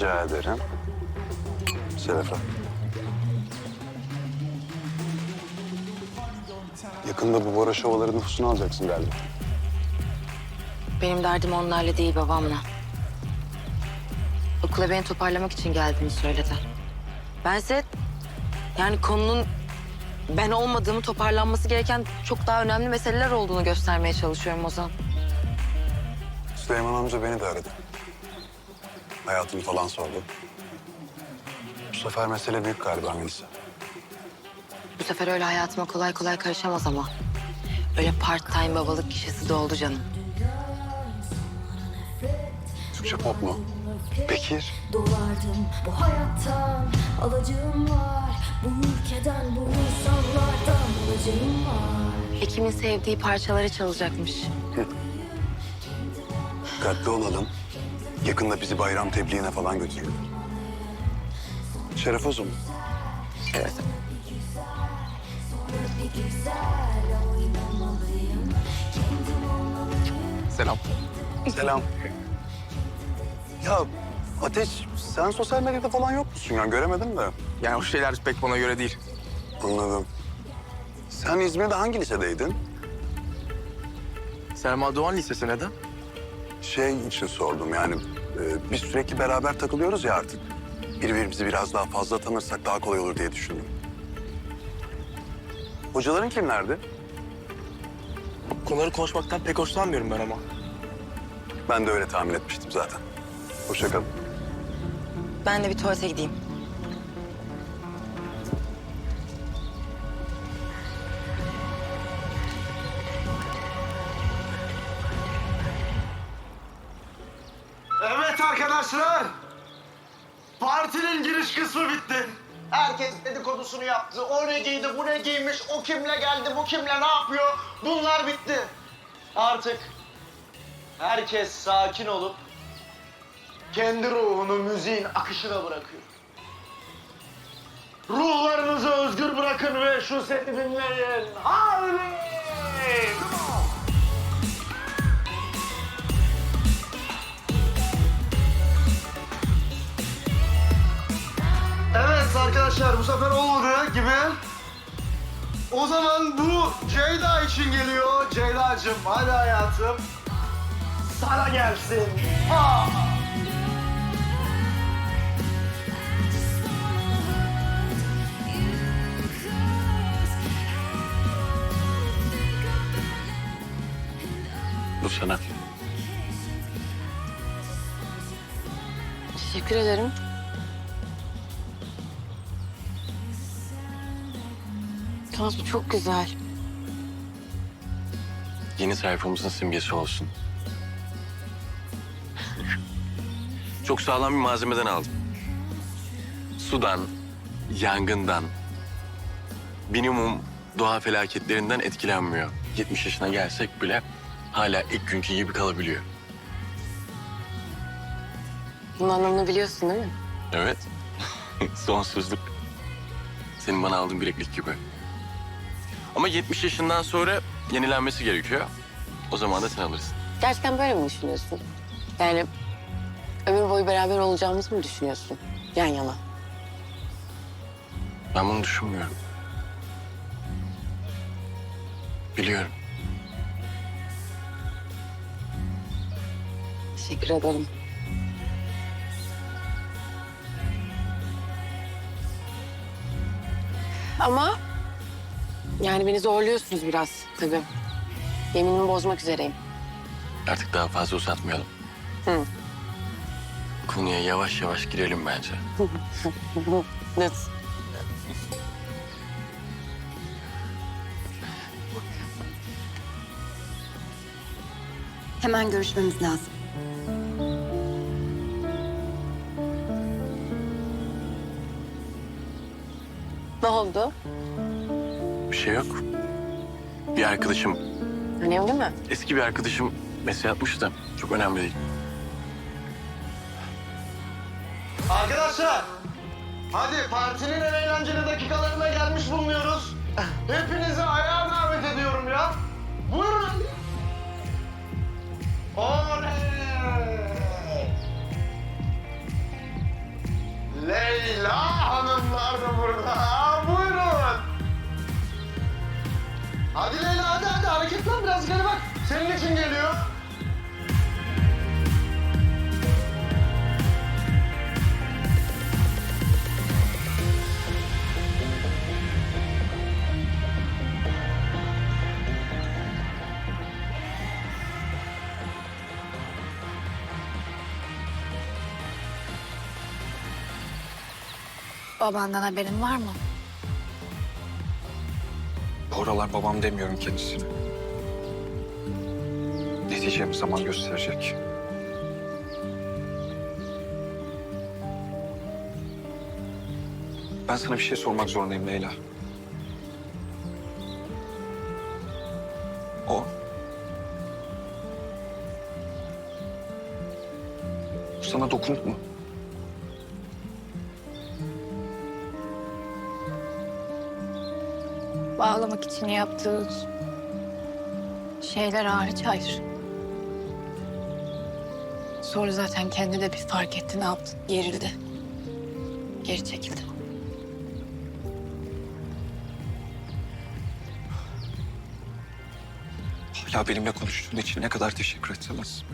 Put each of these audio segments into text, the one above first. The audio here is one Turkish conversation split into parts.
Rica ederim. Selefa. Yakında bu Bora Şovaları nüfusunu alacaksın galiba. Benim derdim onlarla değil babamla. Okula beni toparlamak için geldiğini söyledi. Bense yani konunun ben olmadığımı toparlanması gereken çok daha önemli meseleler olduğunu göstermeye çalışıyorum Ozan. Süleyman amca beni de aradı. Hayatını falan sordu. Bu sefer mesele büyük galiba Melisa. Bu sefer öyle hayatıma kolay kolay karışamaz ama. Öyle part time babalık kişisi de oldu canım. Türkçe pop mu? Bekir. Dolardım bu hayattan alacağım var Bu ülkeden bu insanlardan alacağım var Ekim'in sevdiği parçaları çalacakmış. Dikkatli olalım. Yakında bizi bayram tebliğine falan götürür. Şeref Ozum. Evet. Selam. Selam. Ya Ateş sen sosyal medyada falan yok musun ya? Göremedim de. Yani o şeyler pek bana göre değil. Anladım. Sen İzmir'de hangi lisedeydin? Selma Doğan Lisesi neden? Şey için sordum yani. e, biz sürekli beraber takılıyoruz ya artık. Birbirimizi biraz daha fazla tanırsak daha kolay olur diye düşündüm. Hocaların kimlerdi? Konuları konuşmaktan pek hoşlanmıyorum ben ama. Ben de öyle tahmin etmiştim zaten. Hoşça kalın. Ben de bir tuvalete gideyim. Dedikodusunu yaptı. O ne giydi, bu ne giymiş, o kimle geldi, bu kimle ne yapıyor. Bunlar bitti. Artık herkes sakin olup kendi ruhunu müziğin akışına bırakıyor. Ruhlarınızı özgür bırakın ve şu sesi dinleyin. Haydi! Come on! Arkadaşlar bu sefer olmadı gibi. O zaman bu Ceyda için geliyor. Ceyda'cığım hadi hayatım. Sana gelsin. Ha! Bu sana. Teşekkür ederim. Yalnız bu çok güzel. Yeni sayfamızın simgesi olsun. Çok sağlam bir malzemeden aldım. Sudan, yangından, minimum doğa felaketlerinden etkilenmiyor. 70 yaşına gelsek bile hala ilk günkü gibi kalabiliyor. Bunun anlamını biliyorsun değil mi? Evet. Sonsuzluk. Senin bana aldığın bileklik gibi. Ama 70 yaşından sonra yenilenmesi gerekiyor. O zaman da sen alırsın. Gerçekten böyle mi düşünüyorsun? Yani ömür boyu beraber olacağımızı mı düşünüyorsun? Yan yana. Ben bunu düşünmüyorum. Biliyorum. Teşekkür ederim. Ama yani beni zorluyorsunuz biraz tabii. Yeminimi bozmak üzereyim. Artık daha fazla uzatmayalım. Hı. Konuya yavaş yavaş girelim bence. Nasıl? Hemen görüşmemiz lazım. Ne oldu? şey yok. Bir arkadaşım, Önemli mi? eski bir arkadaşım mesaj atmış da çok önemli değil. Arkadaşlar, hadi partinin en eğlenceli dakikalarına gelmiş bulunuyoruz. Hepinizi ayağa davet ediyorum ya. Buyurun. Oley! Leyla hanımlar da burada. Hadi Leyla hadi hadi hareketlen biraz geri bak. Senin için geliyor. Babandan haberin var mı? Aralar babam demiyorum kendisine. Ne diyeceğim zaman gösterecek. Ben sana bir şey sormak zorundayım Leyla. O... Sana dokunur mu? Bağlamak için yaptığı şeyler hariç hayır. Sonra zaten kendi de bir fark etti ne yaptı. Gerildi. Geri çekildi. Hala benimle konuştuğun için ne kadar teşekkür etsem az.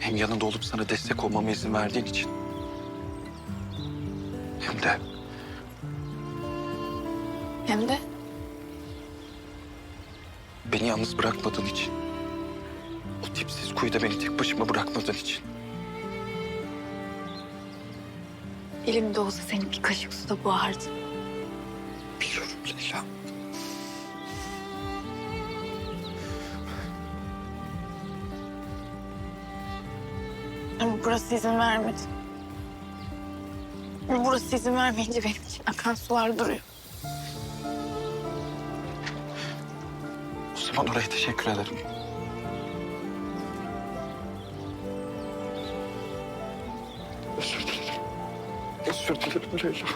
Hem yanında olup sana destek olmama izin verdiğin için. Hem de Hem de beni yalnız bırakmadığın için. O tipsiz kuyuda beni tek başıma bırakmadığın için. elimde olsa seni bir kaşık suda boğardı. Biliyorum Leyla. Ama burası izin vermedi. Burası izin vermeyince benim için akan sular duruyor. O zaman oraya teşekkür ederim. Özür dilerim. Özür dilerim Leyla.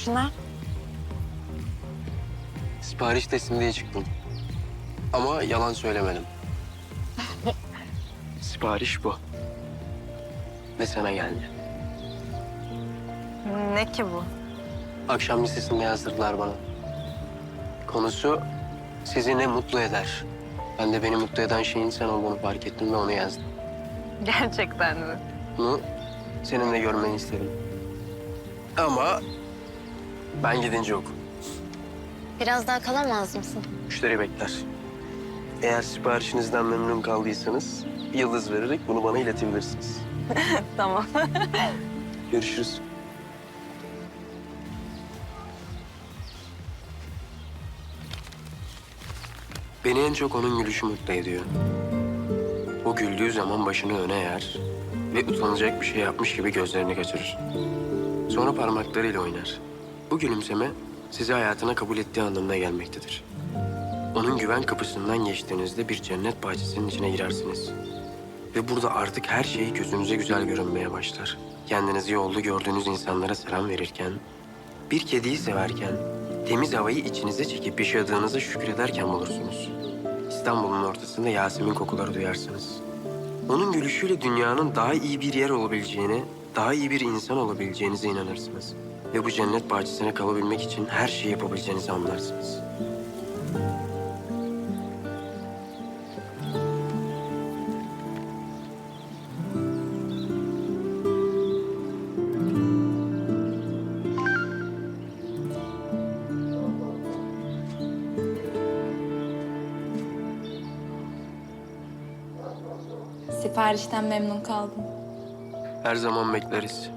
Orijinal. Sipariş teslim diye çıktım. Ama yalan söylemedim. Sipariş bu. Ve sana geldi. Ne ki bu? Akşam listesinde yazdırdılar bana. Konusu sizi ne mutlu eder. Ben de beni mutlu eden şeyin sen olduğunu fark ettim ve onu yazdım. Gerçekten mi? Bunu senin de görmeni isterim. Ama ben gidince oku. Biraz daha kalamaz mısın? Müşteri bekler. Eğer siparişinizden memnun kaldıysanız bir yıldız vererek bunu bana iletebilirsiniz. Tamam. Görüşürüz. Beni en çok onun gülüşü mutlu ediyor. O güldüğü zaman başını öne eğer ve utanacak bir şey yapmış gibi gözlerini kaçırır. Sonra parmaklarıyla oynar. Bu gülümseme sizi hayatına kabul ettiği anlamına gelmektedir. Onun güven kapısından geçtiğinizde bir cennet bahçesinin içine girersiniz. Ve burada artık her şey gözünüze güzel görünmeye başlar. Kendinizi yolda gördüğünüz insanlara selam verirken, bir kediyi severken, temiz havayı içinize çekip yaşadığınıza şükrederken bulursunuz. İstanbul'un ortasında Yasemin kokuları duyarsınız. Onun gülüşüyle dünyanın daha iyi bir yer olabileceğine, daha iyi bir insan olabileceğinize inanırsınız. Ve bu cennet bahçesine kalabilmek için her şeyi yapabileceğinizi anlarsınız. Siparişten memnun kaldım. Her zaman bekleriz.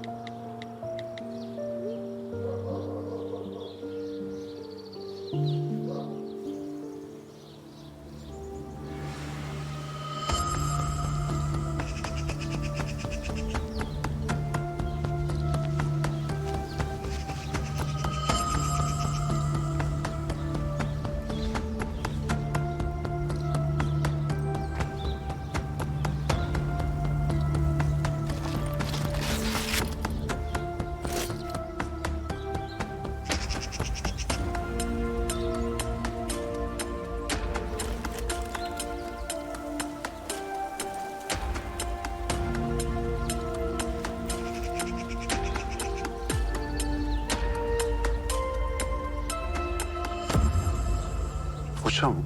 Foça mı?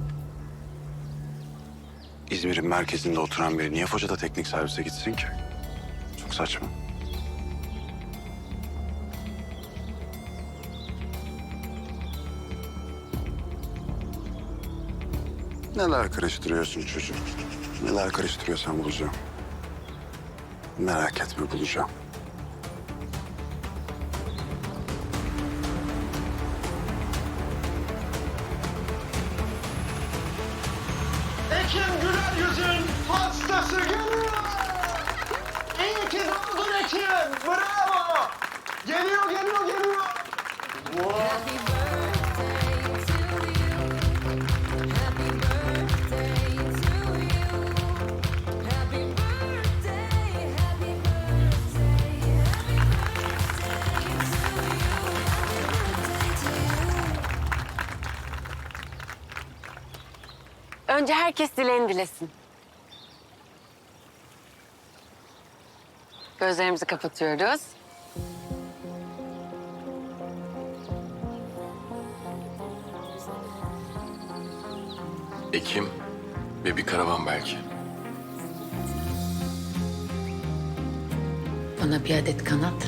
İzmir'in merkezinde oturan biri niye Foça'da teknik servise gitsin ki? Çok saçma. Neler karıştırıyorsun çocuğum? Neler karıştırıyorsan bulacağım. Merak etme bulacağım. Önce herkes dileğini dilesin. Gözlerimizi kapatıyoruz. Ekim ve bir karavan belki. Bana bir adet kanat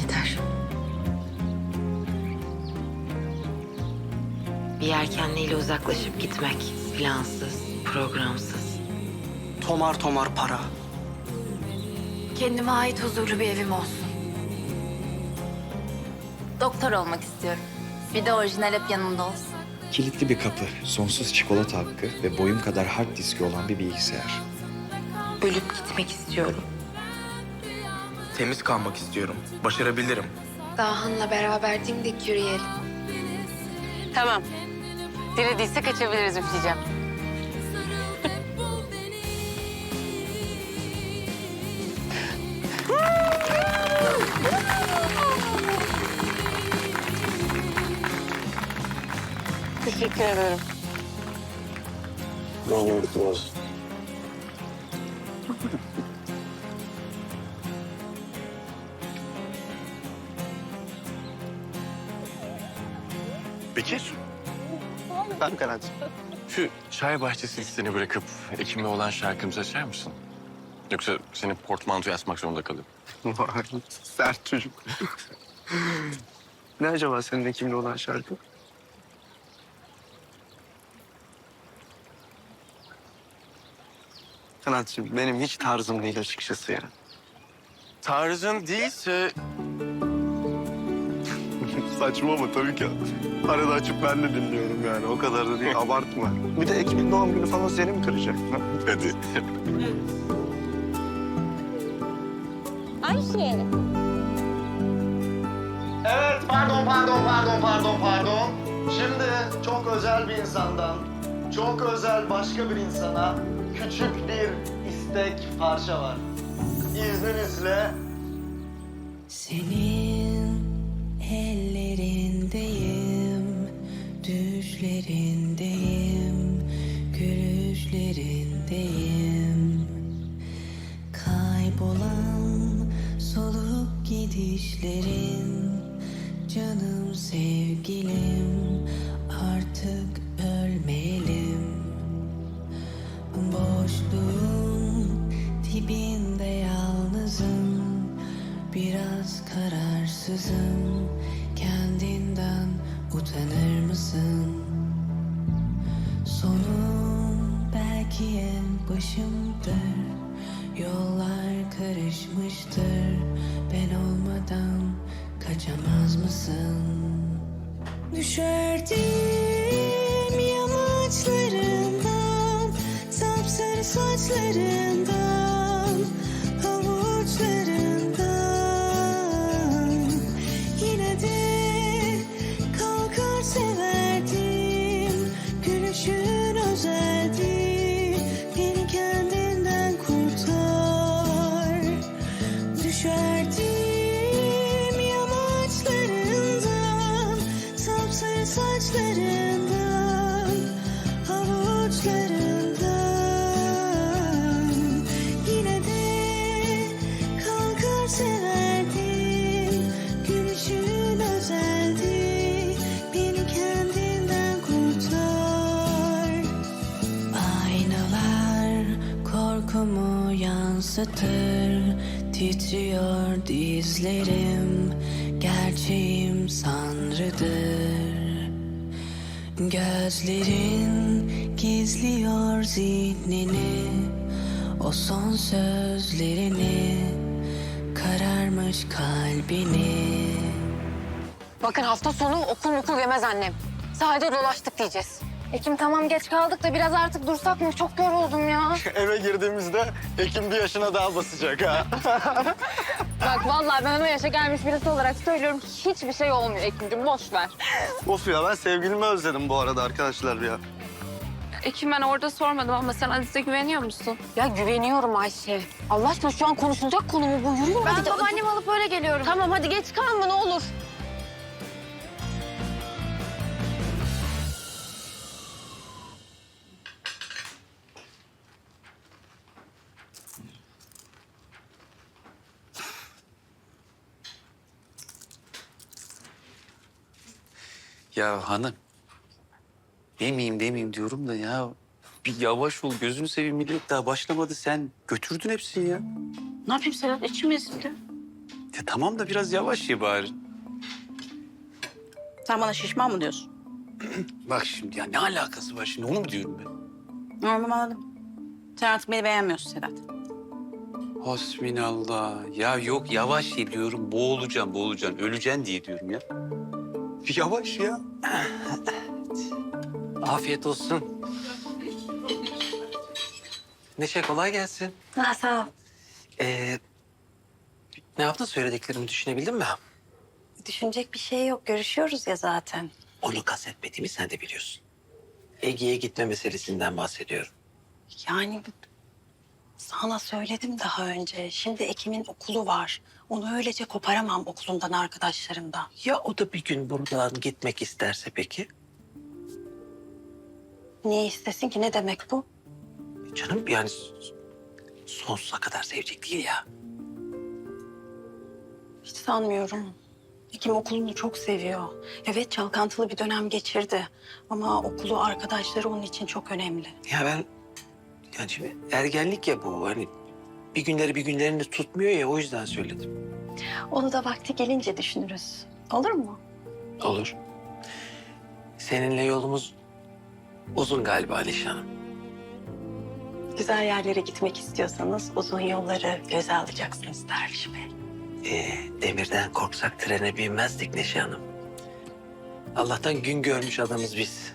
yeter. Bir yelkenliyle uzaklaşıp gitmek. Plansız, programsız. Tomar tomar para. Kendime ait huzurlu bir evim olsun. Doktor olmak istiyorum. Bir de orijinal hep yanımda olsun. Kilitli bir kapı, sonsuz çikolata hakkı ve boyum kadar hard diski olan bir bilgisayar. Ölüp gitmek istiyorum. Temiz kalmak istiyorum. Başarabilirim. Dahan'la beraber dimdik yürüyelim. Tamam. Dilediyse kaçabiliriz üfleyeceğim. Teşekkür ederim. Bekir. Ben garanti. Şu çay bahçesi seni bırakıp Ekim'le olan şarkımızı açar mısın? Yoksa seni portmantoya asmak zorunda. Vay, sert çocuk. ne acaba senin Ekim'le olan şarkı? Kanatçığım benim hiç tarzım değil açıkçası ya. Tarzın değilse Saçma ama tabii ki. Arada açıp ben de dinliyorum yani. O kadar da değil. Abartma. Bir de Ekim'in doğum günü falan seni mi kıracak? ha? hadi. Evet, pardon, pardon, pardon, pardon, pardon. Şimdi çok özel bir insandan, çok özel başka bir insana küçük bir istek parça var. İzninizle Senin ellerindeyim, düşlerindeyim, gülüşlerindeyim. Kaybolan solup gidişlerin, canım sevgilim, kaçamaz mısın? Düşerdim yamaçlarından Sapsarı saçlarından severdi Gülüşün özeldi. Beni kendinden kurtar. Aynalar korkumu yansıtır. Titriyor dizlerim. Gerçeğim sanrıdır. Gözlerin gizliyor zihnini. O son sözlerini Kararmış kalbini Bakın hafta sonu okul okul yemez annem. Sahilde dolaştık diyeceğiz. Ekim tamam geç kaldık da biraz artık dursak mı? Çok yoruldum ya. Eve girdiğimizde Ekim bir yaşına daha basacak ha. Bak vallahi ben o yaşa gelmiş birisi olarak söylüyorum. Hiçbir şey olmuyor Ekim'cim boş ver. of ya ben sevgilimi özledim bu arada arkadaşlar ya. Ekim ben orada sormadım ama sen Aziz'e güveniyor musun? Ya güveniyorum Ayşe. Allah aşkına şu an konuşulacak konu mu bu? Yürüyün Ben hadi. babaannemi alıp öyle geliyorum. Tamam hadi geç kalma ne olur. Ya hanım. Demeyeyim demeyeyim diyorum da ya. Bir yavaş ol gözünü seveyim millet daha başlamadı sen götürdün hepsini ya. Ne yapayım Sedat içim ezildi. Ya tamam da biraz yavaş ye bari. Sen bana şişman mı diyorsun? Bak şimdi ya ne alakası var şimdi onu mu diyorum ben? Anladım anladım. Sen artık beni beğenmiyorsun Sedat. Hasbinallah. Ya yok yavaş ye diyorum boğulacağım boğulacaksın öleceksin diye diyorum ya. Yavaş ya. Afiyet olsun. Neşe kolay gelsin. Ha, sağ ol. Ee, ne yaptın söylediklerimi düşünebildin mi? Düşünecek bir şey yok. Görüşüyoruz ya zaten. Onu kastetmediğimi sen de biliyorsun. Ege'ye gitme meselesinden bahsediyorum. Yani sana söyledim daha önce. Şimdi Ekim'in okulu var. Onu öylece koparamam okulundan arkadaşlarımdan. Ya o da bir gün buradan gitmek isterse peki? Niye istesin ki? Ne demek bu? Canım yani sonsuza kadar sevecek değil ya. Hiç sanmıyorum. Ekim okulunu çok seviyor. Evet çalkantılı bir dönem geçirdi. Ama okulu, arkadaşları onun için çok önemli. Ya ben yani şimdi ergenlik ya bu hani bir günleri bir günlerini tutmuyor ya o yüzden söyledim. Onu da vakti gelince düşünürüz. Olur mu? Olur. Seninle yolumuz uzun galiba Alişe Hanım. Güzel yerlere gitmek istiyorsanız uzun yolları göze alacaksınız Derviş Bey. Ee, demirden korksak trene binmezdik Neşe Hanım. Allah'tan gün görmüş adamız biz.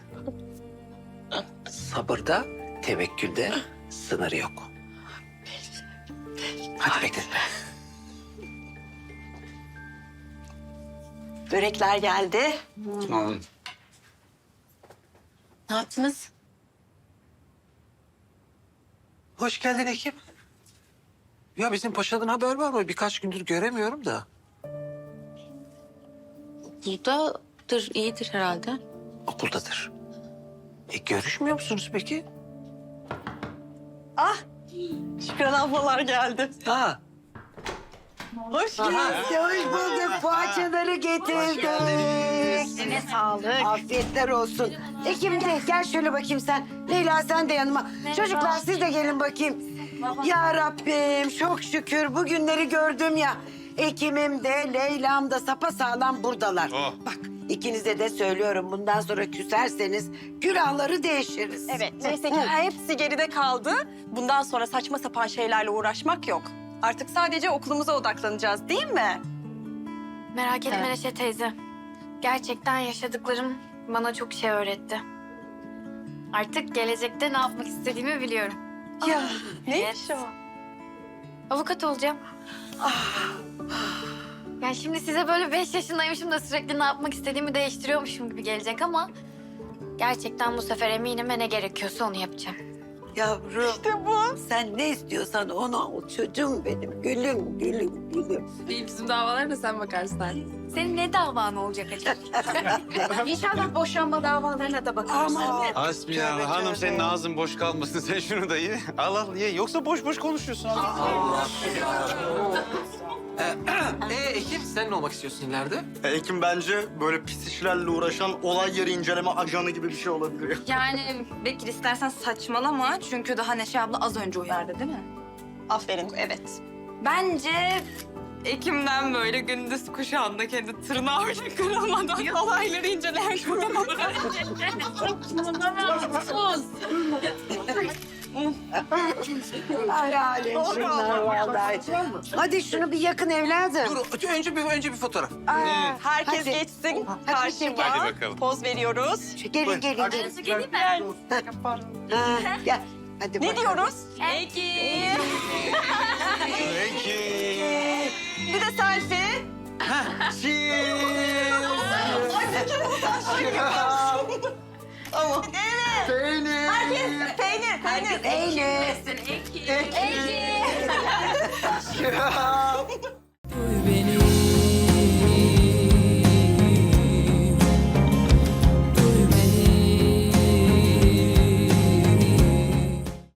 Sabırda, tevekkülde sınır yok. Hadi bekletme. Börekler geldi. Ne yaptınız? Hoş geldin Ekim. Ya bizim paşadan haber var mı? Birkaç gündür göremiyorum da. Buradadır, iyidir herhalde. Okuldadır. E, görüşmüyor musunuz peki? Şükran ablalar geldi. Ha. Hoş geldiniz. Hoş bulduk. Poğaçaları getirdik. Afiyetler olsun. Ekim de gel şöyle bakayım sen. Leyla sen de yanıma. Çocuklar siz de gelin bakayım. Ya Rabbim çok şükür bugünleri gördüm ya. Ekim'im de Leyla'm da sapasağlam buradalar. Bak ikinize de söylüyorum bundan sonra küserseniz külahları değişiriz. Evet neyse ki hepsi geride kaldı. Bundan sonra saçma sapan şeylerle uğraşmak yok. Artık sadece okulumuza odaklanacağız değil mi? Merak etme Evet. Neşe teyze. Gerçekten yaşadıklarım bana çok şey öğretti. Artık gelecekte ne yapmak istediğimi biliyorum. Ya Neymiş o? Avukat olacağım. Yani şimdi size böyle beş yaşındaymışım da sürekli ne yapmak istediğimi değiştiriyormuşum gibi gelecek ama... ...gerçekten bu sefer eminim ve ne gerekiyorsa onu yapacağım. Yavrum. İşte bu. Sen ne istiyorsan onu al çocuğum benim. Gülüm gülüm gülüm. Bizim davalara da sen bakarsın Senin ne davan olacak acaba? İnşallah boşanma davalarına da bakarız. Aman. Hasbinallah hanım senin ağzın boş kalmasın sen şunu da ye. Al al ye yoksa boş boş konuşuyorsun. Ee, Ekim sen ne olmak istiyorsun ileride? E, Ekim bence böyle pis işlerle uğraşan olay yeri inceleme ajanı gibi bir şey olabilir. Yani Bekir istersen saçmalama. Çünkü daha Neşe abla az önce uyardı değil mi? Aferin, evet. Bence Ekim'den böyle gündüz kuşağında kendi tırnağı bile kırılmadan olayları inceleyen kadın olur. Şunlar vallahi. Hadi şunu bir yakın evladım. Dur önce bir önce bir fotoğraf. Aa, Herkes hadi. geçsin karşıma. Hadi bakalım. Poz veriyoruz. Gelin gelin gelin. Geleyim mi? Ha, gel. Hadi Ne bakalım. diyoruz? Ekim. Bir de selfie. Ama. Evet. Peynir. Herkes peynir, peynir. Eylül. Ekim. Ya.